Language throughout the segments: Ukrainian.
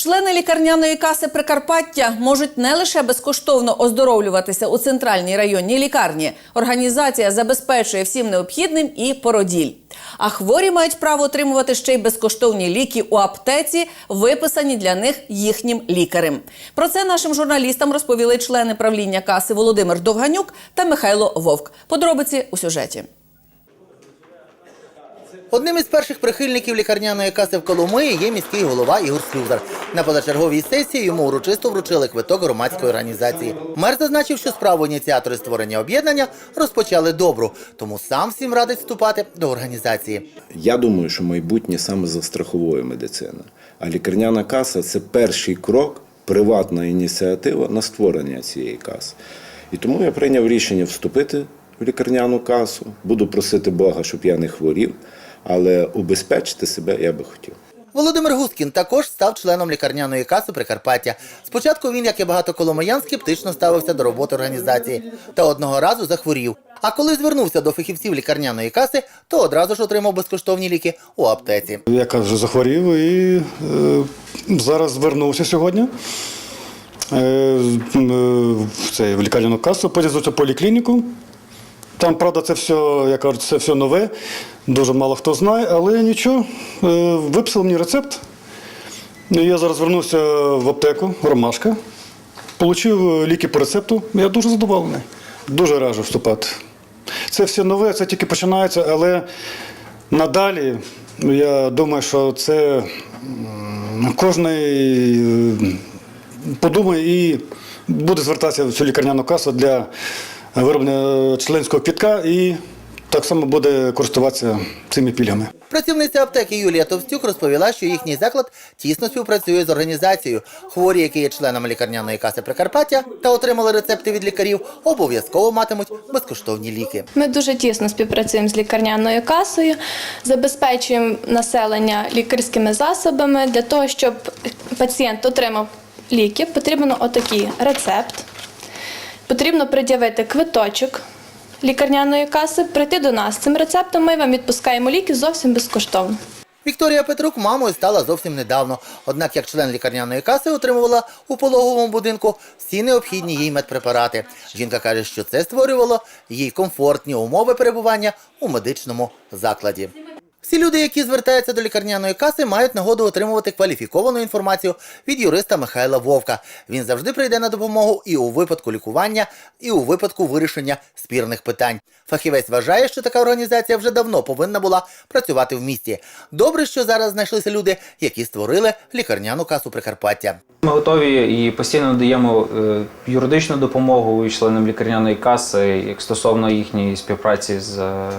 Члени лікарняної каси Прикарпаття можуть не лише безкоштовно оздоровлюватися у центральній районній лікарні. Організація забезпечує всім необхідним і породіль. А хворі мають право отримувати ще й безкоштовні ліки у аптеці, виписані для них їхнім лікарем. Про це нашим журналістам розповіли члени правління каси Володимир Довганюк та Михайло Вовк. Подробиці у сюжеті. Одним із перших прихильників лікарняної каси в Коломиї є міський голова Ігор Слюзар. На позачерговій сесії йому урочисто вручили квиток громадської організації. Мер зазначив, що справу ініціатори створення об'єднання розпочали добру, тому сам всім радить вступати до організації. Я думаю, що майбутнє саме за страховою медициною. А лікарняна каса це перший крок, приватна ініціатива на створення цієї каси. І тому я прийняв рішення вступити в лікарняну касу. Буду просити Бога, щоб я не хворів, але убезпечити себе я би хотів. Володимир Гускін також став членом лікарняної каси Прикарпаття. Спочатку він, як і багато коломиян, скептично ставився до роботи організації та одного разу захворів. А коли звернувся до фахівців лікарняної каси, то одразу ж отримав безкоштовні ліки у аптеці. Я кажу, захворів і е, зараз звернувся сьогодні. Е, е, в, це, в лікарняну касу, потім в поліклініку. Там, правда, це все, я кажу, це все нове, дуже мало хто знає, але нічого, е, виписали мені рецепт. Я зараз звернувся в аптеку, Ромашка, отримав ліки по рецепту. Я дуже задоволений. Дуже раджу вступати. Це все нове, це тільки починається, але надалі я думаю, що це е, подумає і буде звертатися в цю лікарняну касу для вироблення членського квітка і так само буде користуватися цими пільгами. Працівниця аптеки Юлія Товстюк розповіла, що їхній заклад тісно співпрацює з організацією. Хворі, які є членами лікарняної каси Прикарпаття та отримали рецепти від лікарів, обов'язково матимуть безкоштовні ліки. Ми дуже тісно співпрацюємо з лікарняною касою, забезпечуємо населення лікарськими засобами. Для того, щоб пацієнт отримав ліки, потрібен отакий рецепт. Потрібно пред'явити квиточок лікарняної каси, прийти до нас цим рецептом. Ми вам відпускаємо ліки зовсім безкоштовно. Вікторія Петрук мамою стала зовсім недавно. Однак, як член лікарняної каси, отримувала у пологовому будинку всі необхідні їй медпрепарати. Жінка каже, що це створювало їй комфортні умови перебування у медичному закладі. Всі люди, які звертаються до лікарняної каси, мають нагоду отримувати кваліфіковану інформацію від юриста Михайла Вовка. Він завжди прийде на допомогу і у випадку лікування, і у випадку вирішення спірних питань. Фахівець вважає, що така організація вже давно повинна була працювати в місті. Добре, що зараз знайшлися люди, які створили лікарняну касу Прикарпаття. Ми готові і постійно надаємо е, юридичну допомогу членам лікарняної каси як стосовно їхньої співпраці з е,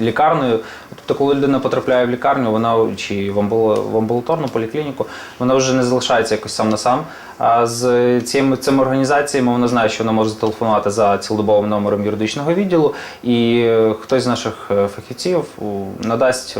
лікарнею. Тобто, коли людина потрапляє в лікарню, вона чи в амбул- амбулаторну поліклініку, вона вже не залишається якось сам на сам. А з цими, цими організаціями вона знає, що вона може зателефонувати за цілодобовим номером юридичного відділу, і е, хтось з наших е, фахівців надасть.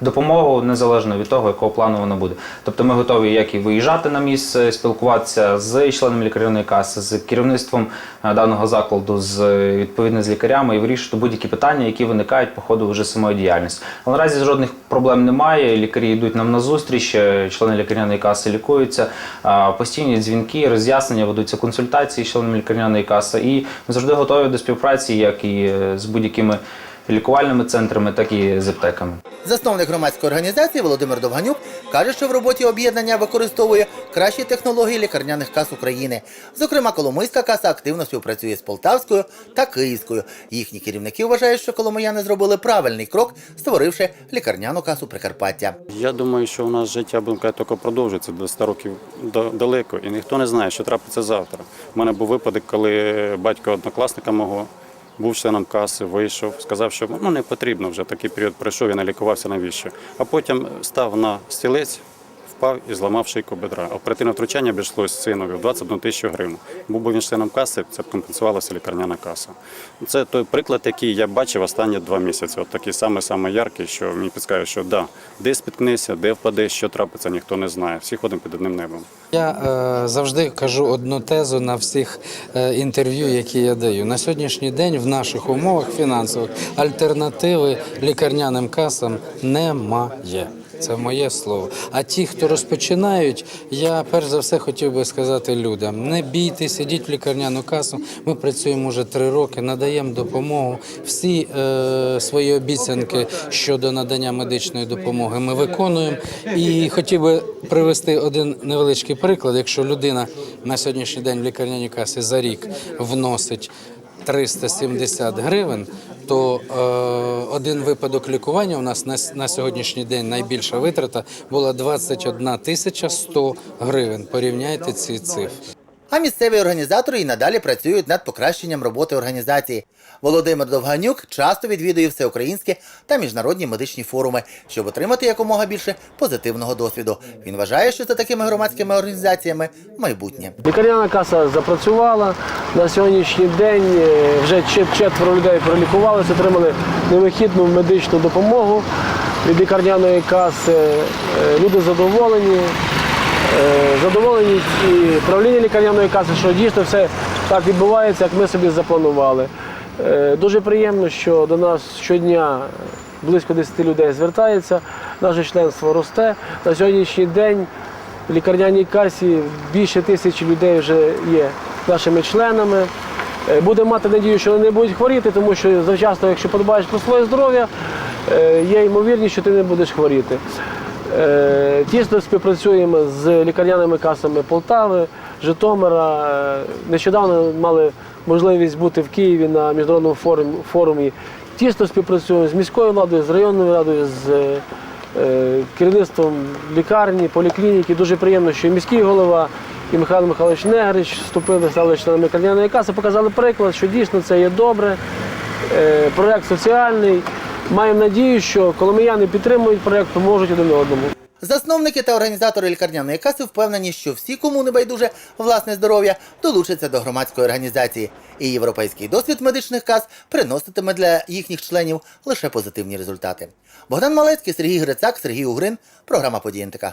Допомогу незалежно від того, якого плану воно буде. Тобто ми готові як і виїжджати на місце, спілкуватися з членами лікарняної каси, з керівництвом е, даного закладу, з е, відповідно з лікарями і вирішити будь-які питання, які виникають по ходу вже самої діяльності. Але наразі жодних проблем немає. Лікарі йдуть нам на зустріч, е, члени лікарняної каси лікуються, постійні дзвінки, роз'яснення, ведуться консультації з членами лікарняної каси. І ми завжди готові до співпраці, як і з будь-якими лікувальними центрами, так і з аптеками. Засновник громадської організації Володимир Довганюк каже, що в роботі об'єднання використовує кращі технології лікарняних кас України. Зокрема, Коломийська каса активно співпрацює з Полтавською та Київською. Їхні керівники вважають, що коломияни зробили правильний крок, створивши лікарняну касу Прикарпаття. Я думаю, що у нас життя будемо тільки продовжується до 100 років да- далеко, і ніхто не знає, що трапиться завтра. У мене був випадок, коли батько однокласника мого був членом каси, вийшов, сказав, що ну не потрібно вже такий період пройшов, я не лікувався навіщо. А потім став на стілець, впав і зламав шийку бедра. Оперативне втручання обійшлось синові в 21 тисячу гривень. Був би він членом каси, це компенсувалася лікарняна каса. Це той приклад, який я бачив останні два місяці. От такий саме саме яркий, що мені підказує, що да, де спіткнешся, де впадеш, що трапиться, ніхто не знає. Всі ходимо під одним небом. Я е, завжди кажу одну тезу на всіх е, інтерв'ю, які я даю. На сьогоднішній день в наших умовах фінансових альтернативи лікарняним касам немає. Це моє слово. А ті, хто розпочинають, я перш за все хотів би сказати людям: не бійтеся, ідіть в лікарняну касу. Ми працюємо вже три роки, надаємо допомогу. Всі е, свої обіцянки щодо надання медичної допомоги ми виконуємо. І хотів би привести один невеличкий приклад. Якщо людина на сьогоднішній день в лікарняній касі за рік вносить 370 гривень, то е, один випадок лікування у нас на, на сьогоднішній день найбільша витрата була 21 тисяча 100 гривень. Порівняйте ці цифри. А місцеві організатори і надалі працюють над покращенням роботи організації. Володимир Довганюк часто відвідує всеукраїнські та міжнародні медичні форуми, щоб отримати якомога більше позитивного досвіду. Він вважає, що за такими громадськими організаціями майбутнє. Лікарняна каса запрацювала. На сьогоднішній день е, вже чет- четверо людей пролікувалися, отримали невихідну медичну допомогу від лікарняної каси. Е, Люди задоволені. Е, Задоволені і правління лікарняної каси, що дійсно все так відбувається, як ми собі запланували. Е, Дуже приємно, що до нас щодня близько 10 людей звертається, наше членство росте. На сьогоднішній день в лікарняній касі більше тисячі людей вже є нашими членами. Е, Будемо мати надію, що вони не будуть хворіти, тому що завчасно, якщо подбаєш про своє здоров'я, є ймовірність, що ти не будеш хворіти. Е, Тісно співпрацюємо з лікарняними касами Полтави, Житомира. Е, Нещодавно мали можливість бути в Києві на міжнародному форумі. Тісно співпрацюємо з міською владою, з районною радою, з е, керівництвом лікарні, поліклініки. Дуже приємно, що і міський голова, і Михайло Михайлович Негрич вступили, стали членами лікарняної каси, показали приклад, що дійсно це є добре. Проект соціальний. Маємо надію, що коломияни підтримують проект, поможуть один одному. Засновники та організатори лікарняної каси впевнені, що всі, кому не байдуже власне здоров'я, долучаться до громадської організації. І європейський досвід медичних кас приноситиме для їхніх членів лише позитивні результати. Богдан Малецький, Сергій Грицак, Сергій Угрин. Програма «Події НТК».